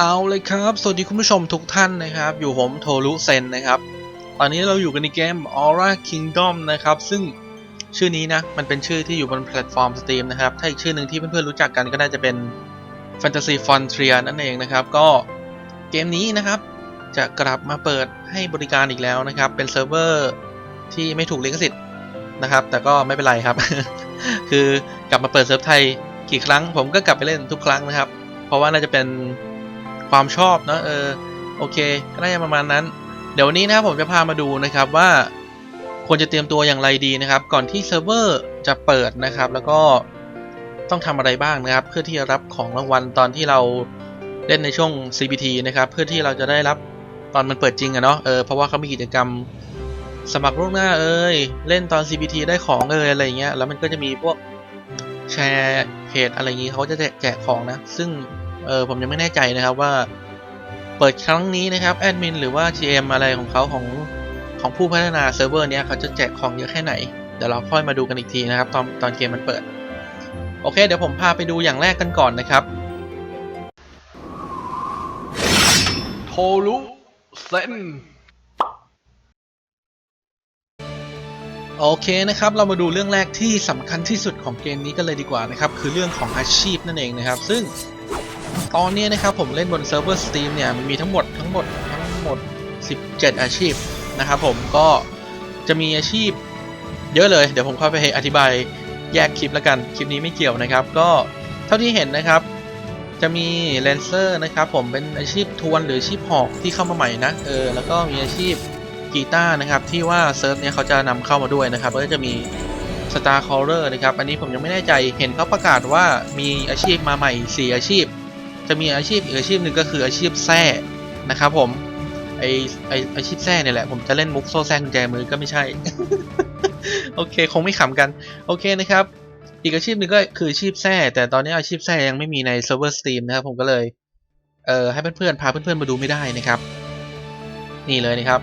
เอาเลยครับ สวัสดีคุณผู้ชมทุกท่านนะครับ อยู่ผมโทรุเซนนะครับ ตอนนี้เราอยู่กันในเกม Aura Kingdom นะครับ ซึ่งชื่อนี้นะ มันเป็นชื่อที่อยู่บนแพลตฟอร์ม Steam นะครับ ถ้าอีกชื่อหนึ่งที่เพื่อนๆรู้จักกันก็น่าจะเป็น Fantasy Frontier นั่นเองนะครับ ก็เกมนี้นะครับ จะกลับมาเปิดให้บริการอีกแล้วนะครับ เป็นเซิร์ฟเวอร์ที่ไม่ถูกลิขสิทธิ์นะครับ แต่ก็ไม่เป็นไรครับ คือกลับมาเปิดเซิร์ฟไทยกี่ครั้ง ผมก็กลับไปเล่นทุกครั้งนะครับ เพราะว่าน่าจะเป็น ความชอบเนะเออโอเค ก็น่าจะประมาณนั้น เดี๋ยววันนี้นะครับผมจะพามาดูนะครับว่าควรจะเตรียมตัวอย่างไรดีนะครับ ก่อนที่เซิร์ฟเวอร์จะเปิดนะครับ แล้วก็ต้องทำอะไรบ้างนะครับ เพื่อที่จะรับของรางวัลตอนที่เราเล่นในช่วง CBT นะครับ เพื่อที่เราจะได้รับตอนมันเปิดจริงอะเนาะเออเพราะว่าเขามีกิจกรรมสมัครล่วงหน้าเอ้ยเล่นตอน CBT ได้ของเอ้ยอะไรเงี้ยแล้วมันก็จะมีพวกแชร์เพจอะไรอย่างนี้เขาจะแจกของนะ ซึ่ง เออผมยังไม่แน่ใจนะครับว่าเปิดครั้งนี้นะครับแอดมินหรือว่า GM อะไรของเขาของของผู้พัฒนาเซิร์ฟเวอร์เนี้ยเขาจะแจกของเยอะแค่ไหน เดี๋ยวเราค่อยมาดูกันอีกทีนะครับ ตอนตอนเกมมันเปิด โอเค เดี๋ยวผมพาไปดูอย่างแรกกันก่อนนะครับโทรุเซนโอเคนะครับ เรามาดูเรื่องแรกที่สำคัญที่สุดของเกมนี้กันเลยดีกว่านะครับ คือเรื่องของอาชีพนั่นเองนะครับ ซึ่ง ตอนนี้นะครับผมเล่นบนเซิร์ฟเวอร์ Steam เนี่ยมีทั้งหมดทั้งหมดทั้งหมด 17 อาชีพนะครับผมก็จะมีอาชีพเยอะเลยเดี๋ยวผมเข้าไปอธิบายแยกคลิปแล้วกันคลิปนี้ไม่เกี่ยวนะครับ ก็เท่าที่เห็นนะครับ จะมีเลนเซอร์นะครับผมเป็นอาชีพทวนหรืออาชีพหอกที่เข้ามาใหม่นะเออแล้วก็มีอาชีพกีตาร์นะครับที่ว่าเซิร์ฟเนี้ยเขาจะนำเข้ามาด้วยนะครับก็จะมี Star Caller นะครับอันนี้ผมยังไม่แน่ใจเห็นเขาประกาศว่ามีอาชีพมาใหม่ 4 อาชีพ จะมีอาชีพอีกอาชีพหนึ่งก็คืออาชีพแท้นะครับผมไอไออาชีพแท้เนี่ยแหละผมจะเล่นมุกโซ่แซงกุญแจมือก็ไม่ใช่ โอเคคงไม่ขำกันโอเคนะครับ อีกอาชีพหนึ่งก็คืออาชีพแท้แต่ตอนนี้อาชีพแท้ยังไม่มีในเซิร์ฟเวอร์สตรีมนะครับผมก็เลยเอ่อให้เพื่อนๆพาเพื่อนๆมาดูไม่ได้นะครับ นี่เลยนะครับ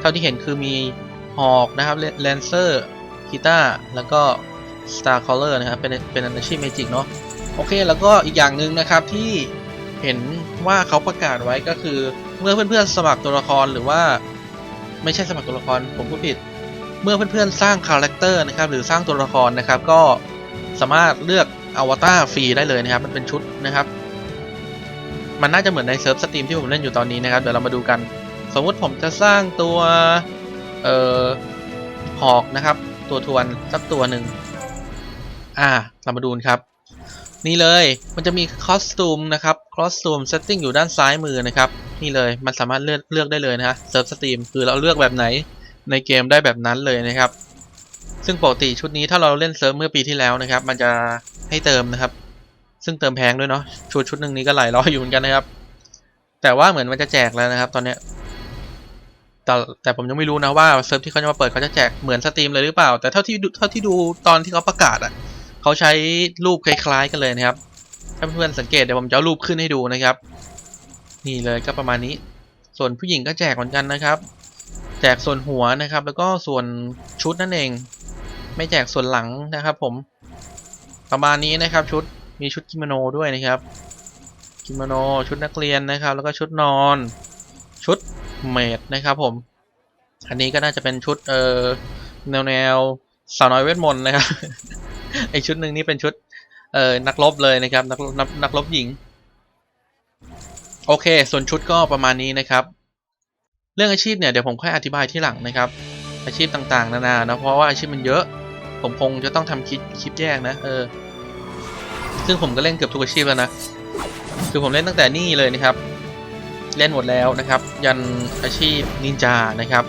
เท่าที่เห็นคือมีหอกนะครับเลนเซอร์กีตาร์แล้วก็ Star Caller นะครับ เป็นเป็นอาชีพเมจิกเนาะ โอเคแล้วก็อีกอย่างหนึ่งนะครับที่เห็นว่าเขาประกาศไว้ก็คือ เมื่อเพื่อนๆสมัครตัวละครหรือว่า ไม่ใช่สมัครตัวละครผมพูดผิด เมื่อเพื่อนๆสร้างคาแรคเตอร์นะครับหรือสร้างตัวละครนะครับ ก็สามารถเลือกอวตารฟรีได้เลยนะครับ มันเป็นชุดนะครับ มันน่าจะเหมือนในเซิร์ฟสตรีมที่ผมเล่นอยู่ตอนนี้นะครับเดี๋ยวเรามาดูกัน สมมุติผมจะสร้างตัวเอ่อหอกนะครับ ตัวทวนสักตัวหนึ่งอ่าเรามาดูนครับ นี่เลยมันจะมีคอสตูมนะครับคอสตูมเซตติ้งอยู่ด้านซ้ายมือนะครับนี่เลยมันสามารถเลือกเลือกได้เลยนะฮะเซิร์ฟสตรีมคือเราเลือกแบบไหนในเกมได้แบบนั้นเลยนะครับ ซึ่งปกติชุดนี้ถ้าเราเล่นเซิร์ฟเมื่อปีที่แล้วนะครับ มันจะให้เติมนะครับ ซึ่งเติมแพงด้วยเนาะชุดชุดหนึ่งนี้ก็หลายร้อยอยู่เหมือนกันนะครับ แต่ว่าเหมือนมันจะแจกแล้วนะครับ ตอนเนี้ยแต่แต่ผมยังไม่รู้นะว่าเซิร์ฟที่เขาจะมาเปิดเขาจะแจกเหมือนสตรีมเลยหรือเปล่า แต่เท่าที่เท่าที่ดูตอนที่เขาประกาศอะ เขาใช้รูปคล้ายๆกันเลยนะครับ ถ้าเพื่อนสังเกตเดี๋ยวผมจะเอารูปขึ้นให้ดูนะครับ นี่เลยก็ประมาณนี้ ส่วนผู้หญิงก็แจกเหมือนกันนะครับ แจกส่วนหัวนะครับ แล้วก็ส่วนชุดนั่นเอง ไม่แจกส่วนหลังนะครับ ผม ประมาณนี้นะครับ ชุดมีชุดกิโมโนด้วยนะครับ กิโมโนชุดนักเรียนนะครับ แล้วก็ชุดนอน ชุดเมดนะครับ ผม อันนี้ก็น่าจะเป็นชุดเอ่อแนวแนวสาวน้อยเวทมนต์นะครับ ไอชุดหนึ่งนี่เป็นชุด เอ่อนักรบเลยนะครับ นักนักนักรบหญิง โอเค ส่วนชุดก็ประมาณนี้นะครับ เรื่องอาชีพเนี่ยเดี๋ยวผมค่อยอธิบายที่หลังนะครับ อาชีพต่างๆ นานานะเพราะว่าอาชีพมันเยอะ ผมคงจะต้องทำคลิปคลิปแยกนะเออซึ่งผมก็เล่นเกือบทุกอาชีพแล้วนะคือผมเล่นตั้งแต่นี่เลยนะครับ เล่นหมดแล้วนะครับ ยันอาชีพนินจานะครับ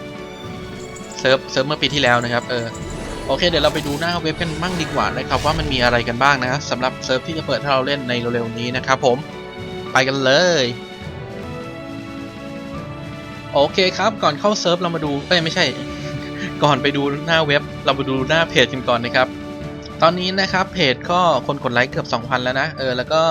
เซิร์ฟเซิร์ฟเมื่อปีที่แล้วนะครับเออ โอเคเดี๋ยวเราไปดูหน้าเว็บกันมั่งดีกว่านะครับว่ามันมีอะไรกันบ้างนะสำหรับเซิร์ฟที่จะเปิดให้เราเล่นในเร็วๆนี้นะครับผมไปกันเลยโอเคครับก่อนเข้าเซิร์ฟเรามาดูเอ้ยไม่ใช่ ก่อนไปดูหน้าเว็บ เรามาดูหน้าเพจกันก่อนนะครับ ตอนนี้นะครับเพจก็คนกดไลค์เกือบ 2,000 แล้วนะเออแล้วก็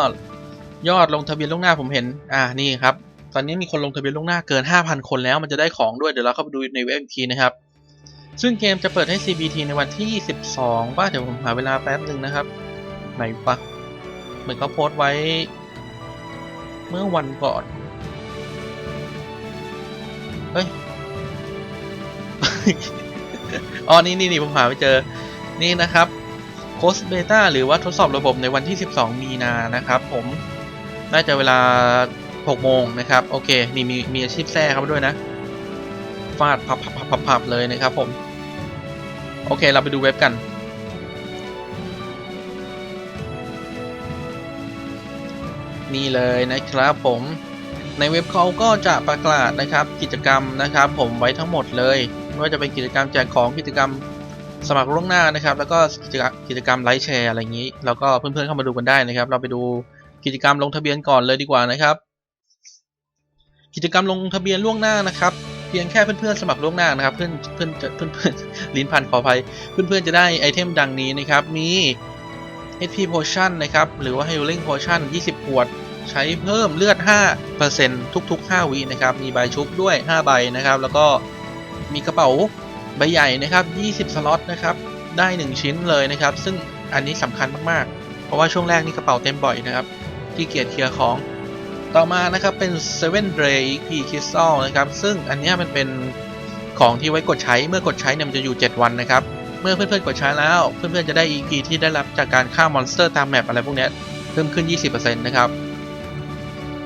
ยอดลงทะเบียนล่วงหน้าผมเห็นอ่านี่ครับตอนนี้มีคนลงทะเบียนล่วงหน้าเกิน 5,000 คนแล้วมันจะได้ของด้วยเดี๋ยวเราเข้าไปดูในเว็บอีกทีนะครับ ซึ่งเกมจะเปิดให้ CBT ในวันที่12ป่ะเดี๋ยวผมหาเวลาแป๊บหนึ่งนะครับ ไหนปะเหมือนเขาโพสต์ไว้ เมื่อวันก่อน เฮ้ย อ๋อ นี่นี่นี่ผมหาไปเจอ นี่นะครับโคสเบต้าหรือว่าทดสอบระบบในวันที่ 12 มีนานะครับผม น่าจะเวลา 6 โมงนะครับ โอเค นี่มีมีอาชีพแทรกเข้ามาด้วยนะ ฟาดพับพับพับพับเลยนะครับผม โอเคเราไปดูเว็บกัน นี่เลยนะครับผมในเว็บเขาก็จะประกาศนะครับกิจกรรมนะครับ ผมไว้ทั้งหมดเลยไม่ว่าจะเป็นกิจกรรมแจกของกิจกรรมสมัครล่วงหน้านะครับ แล้วก็กิจกรรมกิจกรรมไลฟ์แชร์อะไรอย่างนี้ แล้วก็เพื่อนๆเข้ามาดูกันได้นะครับ เราไปดูกิจกรรมลงทะเบียนก่อนเลยดีกว่านะครับ กิจกรรมลงทะเบียนล่วงหน้านะครับ เพียงแค่เพื่อนๆสมัครล่วงหน้านะครับ เพื่อนเพื่อนเพื่อนเพื่อนลิ้นพันขออภัย เพื่อนๆจะได้ไอเทมดังนี้นะครับ มี HP Potion นะครับ หรือว่า Healing Potion 20 ขวด ใช้เพิ่มเลือด 5%ทุก ๆ 5 วินะครับ มีใบชุบด้วย 5 ใบนะครับ แล้วก็มีกระเป๋าใบใหญ่นะครับ 20 สล็อตนะครับ ได้ 1 ชิ้นเลยนะครับ ซึ่งอันนี้สำคัญมากๆ เพราะว่าช่วงแรกนี่กระเป๋าเต็มบ่อยนะครับ ที่เกียจเคลียร์ของ ต่อมานะครับเป็น Seven Ray EP Crystal นะครับ ซึ่งอันนี้มันเป็นของที่ไว้กดใช้เมื่อกดใช้เนี่ยมันจะอยู่ 7 วันนะครับ เมื่อเพื่อนๆกดใช้แล้ว เพื่อนๆจะได้ EP ที่ได้รับจากการฆ่ามอนสเตอร์ตามแมปอะไรพวกนี้เพิ่มขึ้น 20%นะครับ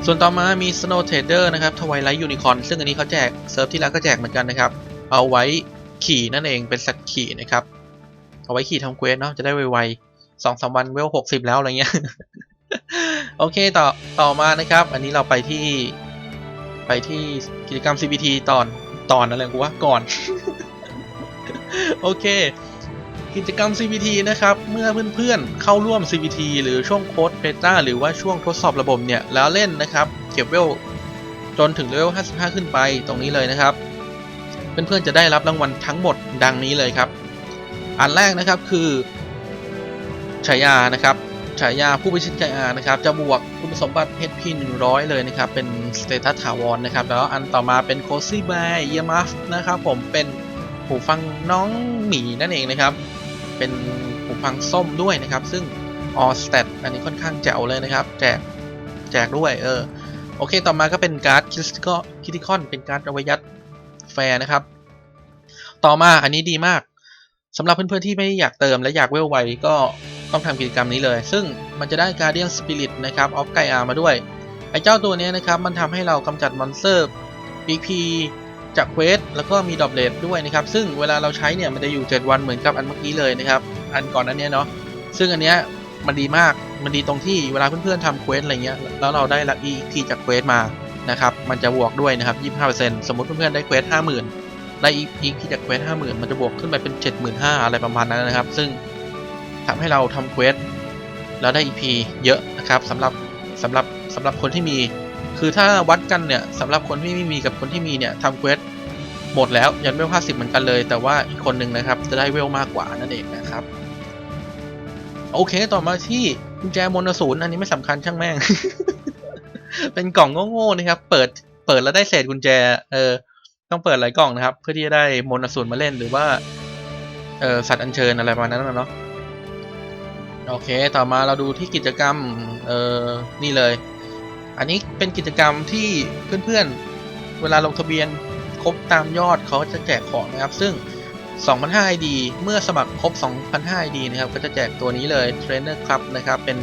ส่วนต่อมามี Snow Trader นะครับ Twilight Unicorn ซึ่งอันนี้เขาแจกเซิร์ฟที่แล้วก็แจกเหมือนกันนะครับ เอาไว้ขี่นั่นเองเป็นสัตว์ขี่นะครับ เอาไว้ขี่ทำเควสเนาะจะได้ไวๆสองสามวันเวลหกสิบแล้วอะไรเงี้ย โอเคต่อต่อมานะครับ อันนี้เราไปที่ไปที่กิจกรรม CBT ตอนตอนอะไรกูว่าก่อน โอเค กิจกรรม CBT นะครับ เมื่อเพื่อนๆเข้าร่วม CBT หรือช่วงโค้ดเบต้าหรือว่าช่วงทดสอบระบบเนี่ย แล้วเล่นนะครับ เก็บเวลจนถึงเลเวล 55 ขึ้นไปตรงนี้เลยนะครับ เพื่อนๆจะได้รับรางวัลทั้งหมดดังนี้เลยครับ อันแรกนะครับคือฉายานะครับ ฉายาผู้พิชิตฉายานะครับจะบวกคุณสมบัติ HP 100 เลยนะครับ เป็นสเตตัสถาวรนะครับ แล้วอันต่อมาเป็น Cozy By EMF นะครับผมเป็นหูฟังน้องหมีนั่นเองนะครับ เป็นหูฟังส้มด้วยนะครับ ซึ่ง All Stat อันนี้ค่อนข้างแจ๋วเลยนะครับ แจกแจกด้วยเออโอเคต่อมาก็เป็นการ์ดคิสก็คิติคอนเป็นการ์ดอว้ยัดแฟร์นะครับ ต่อมาอันนี้ดีมากสำหรับเพื่อนๆที่ไม่อยากเติมและอยากเวลไวก็ ต้องทำกิจกรรมนี้เลย ซึ่งมันจะได้ Guardian Spirit นะครับออฟไกอามาด้วย ไอ้เจ้าตัวนี้นะครับ มันทำให้เรากำจัดมอนสเตอร์ PP จากเควสแล้วก็มีดอบเลดด้วยนะครับ ซึ่งเวลาเราใช้เนี่ยมันจะอยู่ 7 วันเหมือนกับอันเมื่อกี้เลยนะครับ อันก่อนนั้นเนี้ยเนาะ ซึ่งอันเนี้ยมันดีมาก มันดีตรงที่เวลาเพื่อนๆทำเควสอะไรเงี้ย แล้วเราได้รับ EP จากเควสมา นะครับ มันจะบวกด้วยนะครับ 25%สมมติเพื่อนๆได้เควส 50,000ได้ EP จากเควส 50,000 มันจะบวกขึ้นไปเป็น 75,000 อะไรประมาณนั้นนะครับ ซึ่ง ทำให้เราทำเควสแล้วได้ EP เยอะนะครับสำหรับสำหรับสำหรับคนที่มี คือถ้าวัดกันเนี่ยสำหรับคนที่ไม่มีกับคนที่มีเนี่ยทำเควสหมดแล้วยันเวล50เหมือนกันเลย แต่ว่าอีกคนหนึ่งนะครับจะได้เวลมากกว่านั่นเองนะครับ โอเคต่อมาที่กุญแจมนศูนย์อันนี้ไม่สำคัญช่างแม่ง เป็นกล่องโง่ๆนะครับ เปิดเปิดแล้วได้เศษกุญแจ เออ ต้องเปิดหลายกล่องนะครับ เพื่อที่จะได้มนอสูรมาเล่นหรือว่าเออสัตว์อัญเชิญอะไรประมาณนั้นนะเนาะ โอเค ต่อมาเราดูที่กิจกรรม เออนี่เลย อันนี้เป็นกิจกรรมที่เพื่อนๆ เวลาลงทะเบียนครบตามยอดเขาจะแจกของนะครับ ซึ่ง 2,500 ID เมื่อสมัครครบ 2,500 ID นะครับ ก็จะแจกตัวนี้เลย Trainer Club นะครับ เป็น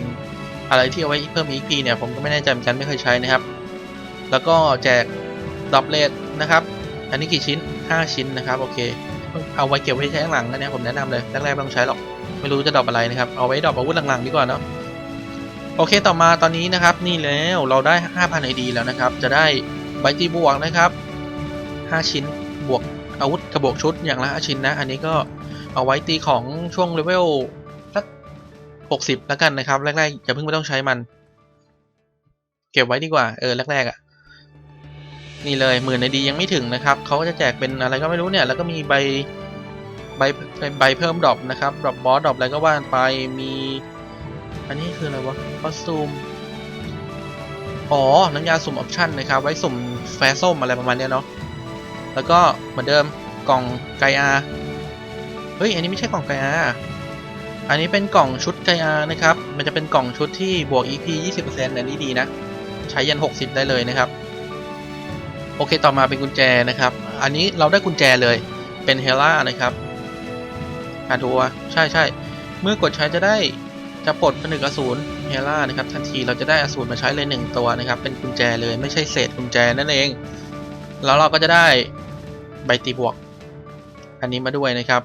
อะไรที่เอาไว้เพิ่ม EP เนี่ย ผมก็ไม่แน่ใจเหมือนกันไม่เคยใช้นะครับ แล้วก็แจกดอบเลดนะครับ อันนี้กี่ชิ้น 5 ชิ้นนะครับ โอเค เอาไว้เก็บไว้ใช้หลังนะเนี่ยผมแนะนำเลย แรกๆไม่ต้องใช้หรอก ไม่รู้จะดรอปอะไรนะครับ เอาไว้ดรอปอาวุธหลังๆดีกว่าเนาะโอเคต่อมาตอนนี้นะครับ นี่แล้วเราได้ 5,000 ID แล้วนะครับ จะได้ใบตีบวกนะครับ 5 ชิ้นบวกอาวุธกระบอกชุดอย่างละ5ชิ้นนะ อันนี้ก็เอาไว้ตีของช่วงเลเวลสัก60 แล้วกันนะครับ แรกๆอย่าเพิ่งไม่ต้องใช้มัน เก็บไว้ดีกว่าเออแรกๆอะ่ะนี่เลยหมื่นในดียังไม่ถึงนะครับเขาก็จะแจกเป็นอะไรก็ไม่รู้เนี่ย แล้วก็มีใบ ใบใบเพิ่มดรอปนะครับดรอปบอสดรอปอะไรก็ว่านไปมีอันนี้คืออะไรวะคอสตูมอ๋อ น้ำยาสุ่มออปชั่นนะครับ ไว้สุ่มแฟส้มอะไรประมาณเนี้ยเนาะแล้วก็เหมือนเดิมกล่องไกอาเฮ้ย อันนี้ไม่ใช่กล่องไกอาอันนี้เป็นกล่องชุดไกอานะครับ มันจะเป็นกล่องชุดที่บวก EP 20%อันนี้ดีนะ ใช้ยัน 60 ได้เลยนะครับ โอเคต่อมาเป็นกุญแจนะครับ อันนี้เราได้กุญแจเลยเป็นเฮล่านะครับ อะดูว่าใช่ใช่เมื่อกดใช้จะได้จะปลดผนึกอสูรเฮล่านะครับทันทีเราจะได้อสูรมาใช้เลยหนึ่งตัวนะครับ เป็นกุญแจเลยไม่ใช่เศษกุญแจนั่นเอง แล้วเราก็จะได้ใบตีบวก อันนี้มาด้วยนะครับ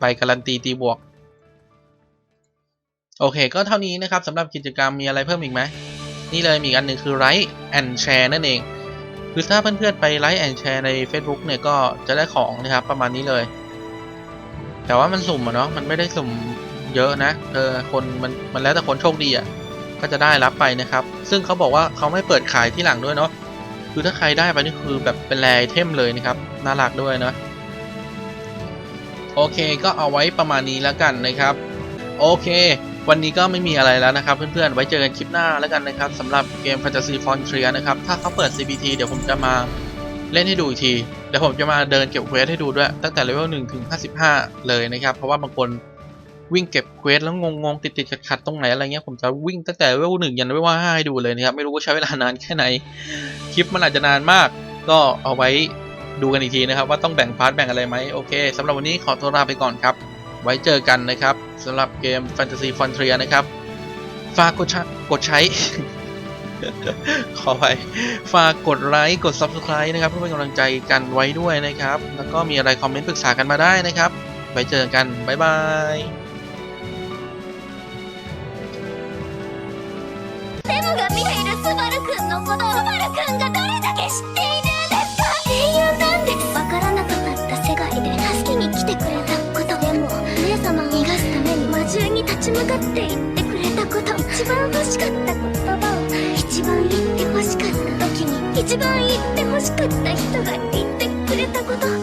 ใบการันตีตีบวก โอเค ก็เท่านี้นะครับสำหรับกิจกรรมมีอะไรเพิ่มอีกไหมนี่เลยมีอีกอันหนึ่งคือ Like and Share นั่นเองคือถ้าเพื่อนๆไป Like and Share ใน Facebook เนี่ยก็จะได้ของนะครับประมาณนี้เลย แต่ว่ามันสุ่มอะเนาะมันไม่ได้สุ่มเยอะนะเออคนมันมันแล้วแต่คนโชคดีอะก็จะได้รับไปนะครับ ซึ่งเขาบอกว่าเขาไม่เปิดขายที่หลังด้วยเนาะคือถ้าใครได้ไปนี่คือแบบเป็นแรไอเทมเลยนะครับน่ารักด้วยเนาะโอเคก็เอาไว้ประมาณนี้แล้วกันนะครับ โอเค วันนี้ก็ไม่มีอะไรแล้วนะครับ เพื่อนๆ ไว้เจอกันคลิปหน้าแล้วกันนะครับสำหรับเกม Fantasy Frontier นะครับ ถ้าเขาเปิด CBT เดี๋ยวผมจะมาเล่นให้ดูอีกที ดี๋ยวผมจะมาเดินเก็บเควสให้ดูด้วย ตั้งแต่เลเวล1ถึง 55 เลยนะครับ เพราะว่าบางคนวิ่งเก็บเควสแล้วงงๆ ติดๆขัดๆตรงไหนอะไรเงี้ยผมจะวิ่งตั้งแต่เลเวล1ยันเลเวล5ให้ดูเลยนะครับ ไม่รู้ว่าใช้เวลานานแค่ไหน คลิปมันอาจจะนานมาก ก็เอาไว้ดูกันอีกทีนะครับ ว่าต้องแบ่งพาร์ทแบ่งอะไรไหมโอเคสำหรับวันนี้ขอตัวลาไปก่อนครับ ไว้เจอกันนะครับสำหรับเกม Fantasy Frontier นะครับฝากกดใช้ ขอไปฝากกดไลค์กด Subscribe นะครับ เพื่อเป็นกำลังใจกันไว้ด้วยนะครับ แล้วก็มีอะไรคอมเมนต์ปรึกษากันมาได้นะครับ ไว้เจอกัน บ๊ายบาย セムが見ているスバルくんのことをスバルくんがどれだけ知っているんですか英雄なんですわからなくなった世界で助けに来てくれたことでも姉様を逃がすために魔獣に立ち向かって言ってくれたこと一番欲しかった言葉を 一番言って欲しかった時に一番言って欲しかった人が言ってくれたこと